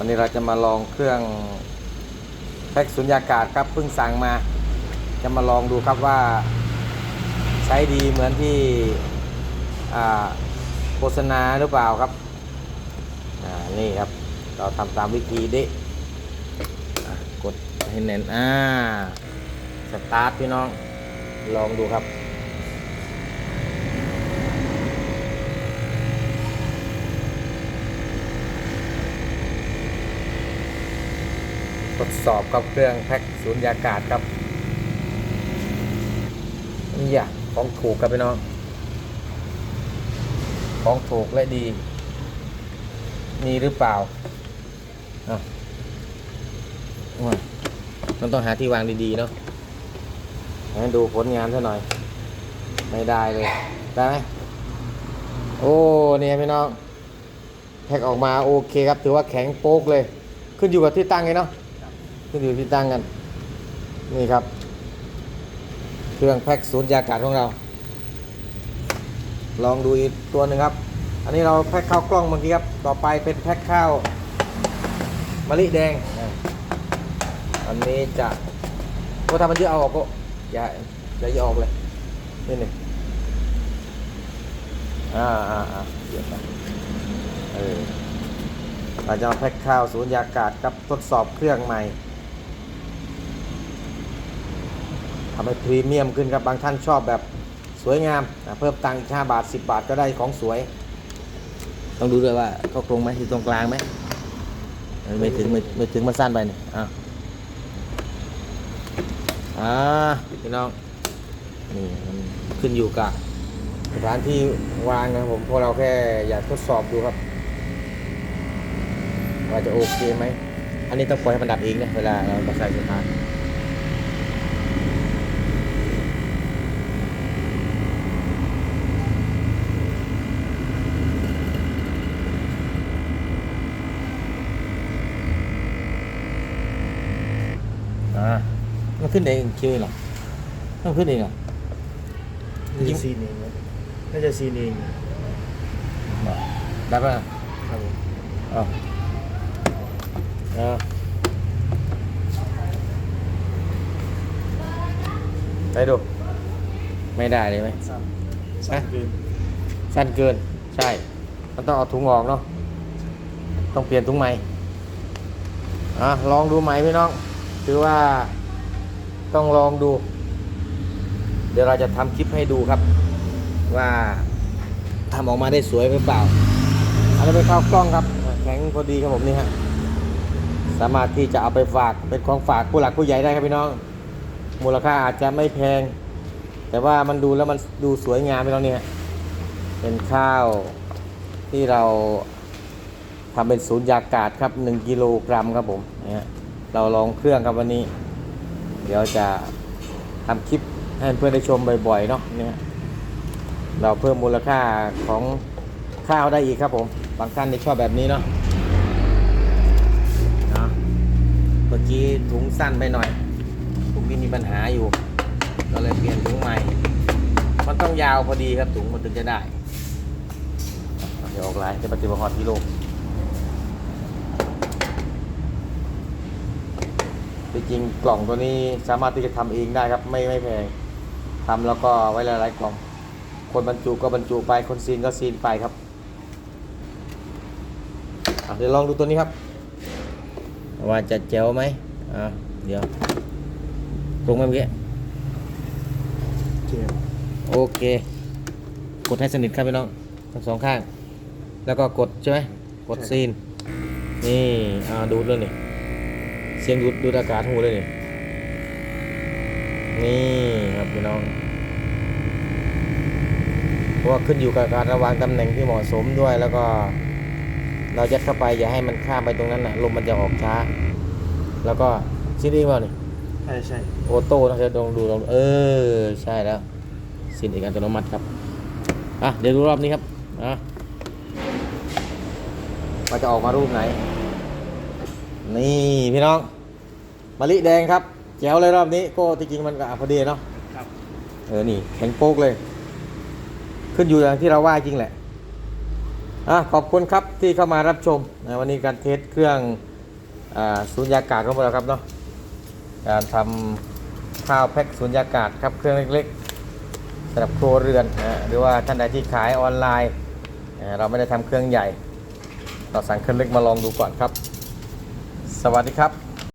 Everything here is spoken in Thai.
วันนี้เราจะมาลองเครื่องแพ็กสุญญากาศครับเพิ่งสั่งมา จะมาลองดูครับว่าใช้ดีเหมือนที่โฆษณาหรือเปล่าครับนี่ครับ เราทำตามวิธีดิกดให้แน่นอ่าสตาร์ทพี่น้องลองดูครับ ทดสอบกับเครื่องแพ็คสูญญากาศครับนี่อย่าของถูกครับพี่น้อง ของถูกและดี มีหรือเปล่าอะมันต้องหาที่วางดีๆเนาะให้ดูผลงานซะหน่อย ไม่ได้เลย ได้ไหมโอ้เนี่ยพี่น้องแพ็คออกมาโอเคครับ ถือว่าแข็งโป๊กเลย ขึ้นอยู่กับที่ตั้งไงเนาะ ขึ้นอยู่ที่ตั้งกัน นี่ครับ เครื่องแพ็คสูญญากาศของเรา ลองดูอีกตัวหนึ่งครับ อันนี้เราแพ็คข้าวกล้องเมื่อกี้ครับ ต่อไปเป็นแพ็คข้าวมะลิแดง อันนี้จะก็ทำมันเยอะเอาออกก็อย่าอย่าอย่าออกเลย นี่นึ่อ่าอ่าอ่าเดี๋ยวไปเออเราจะแพ็คข้าวสูญญากาศกับทดสอบเครื่องใหม่ ทำให้พรีเมียมขึ้นครับบางท่านชอบแบบสวยงามนะเพิ่มตังค์อีก5บาท 10 บาทก็ได้ของสวย ต้องดูด้วยว่าเขาตรงไหมอยู่ตรงกลางไหมไม่ถึงไม่ไม่ถึงมันสั้นไปเนี่ยอะอ่าพี่น้องนี่มันขึ้นอยู่กับสถานที่วางนะผมพราะเราแค่อยากทดสอบดูครับ ว่าจะโอเคไหมอันนี้ต้องปล่อยให้มันดับเองนะเวลาเราใส่สตาร์ท อ่ามันขึ้นเองคิวเหรอต้องขึ้นเองเหรอน่าจะซีนเองนะน่าจะซีนเองได้ป่ะครับผมเอาเอาไปดู ไม่ได้เลยไหมสั้นสั้นเกินสั้นเกิน ใช่ มันต้องเอาถุงออกเนาะ ต้องเปลี่ยนถุงใหม่ อะ ลองดูใหม่พี่น้อง ถือว่าต้องลองดู เดี๋ยวเราจะทำคลิปให้ดูครับ ว่าทำออกมาได้สวยหรือเปล่าอันนี้เป็นข้าวกล้องครับแข็งพอดีครับผมนี่ฮะสามารถที่จะเอาไปฝากเป็นของฝากผู้หลักผู้ใหญ่ได้ครับพี่น้อง มูลค่าอาจจะไม่แพง แต่ว่ามันดูแล้วมันดูสวยงามพี่น้องนี่ฮะเป็นข้าวที่เราทำเป็นศูนย์ยากาศครับ 1 กิโลกรัมครับผมเนี่ย เราลองเครื่องครับวันนี้ เดี๋ยวจะทำคลิปให้เพื่อนได้ชมบ่อยๆเนาะเนี่ยเราเพิ่มมูลค่าของข้าวได้อีกครับผม บางท่านที่ชอบแบบนี้เนาะเนาะเมื่อกี้ถุงสั้นไปหน่อยถุงนี้มีปัญหาอยู่ ก็เลยเปลี่ยนถุงใหม่ มันต้องยาวพอดีครับถุงมันถึงจะได้ เดี๋ยวออกลายจะปฏิบัติฮอที่โลก จริงกล่องตัวนี้สามารถที่จะทำเองได้ครับ ไม่ไม่แพงทำแล้วก็ไว้หลายๆกล่อง คนบรรจุก็บรรจุไปคนซีนก็ซีนไปครับอะเดี๋ยวลองดูตัวนี้ครับ ว่าจะเจ๋วไหมอะเดี๋ยวตรงไหมเมื่อกี้เจียวโอเค กดให้สนิทครับพี่น้องทั้งสองข้าง แล้วก็กดใช่ไหมกดซีน นี่อ่าดูดเลยนี่ เสียงดูดดูดอากาศหูเลยนี่นี่ครับพี่น้องเพราะว่าขึ้นอยู่กับการระวางตำแหน่งที่เหมาะสมด้วยแล้วก็ เรายัดเข้าไปอย่าให้มันข้ามไปตรงนั้นนะลมมันจะออกช้า แล้วก็ซีนเองเปล่านี่ใช่ใช่โอโต้นะเดี๋ยวลองดูลองเออ ใช่แล้วสินเอกอัตโนมัติครับอะเดี๋ยวดูรอบนี้ครับอะว่าจะออกมารูปไหน นี่พี่น้องมะลิแดงครับแจ๋วเลยรอบนี้โก้ที่จริงมันก็อะพอดีเนาะครับ เออนี่แข็งโป๊กเลย ขึ้นอยู่อย่างที่เราว่าจริงแหละออะขอบคุณครับที่เข้ามารับชมนะวันนี้การเทสเครื่องอาสูญญากาศของเราครับเนาะการทำข้าวแพ็คสูญญากาศครับเครื่องเล็กๆสำหรับครัวเรือนนะหรือว่าท่านใดที่ขายออนไลน์อ่าเราไม่ได้ทำเครื่องใหญ่ เราสั่งเครื่องเล็กมาลองดูก่อนครับ สวัสดีครับ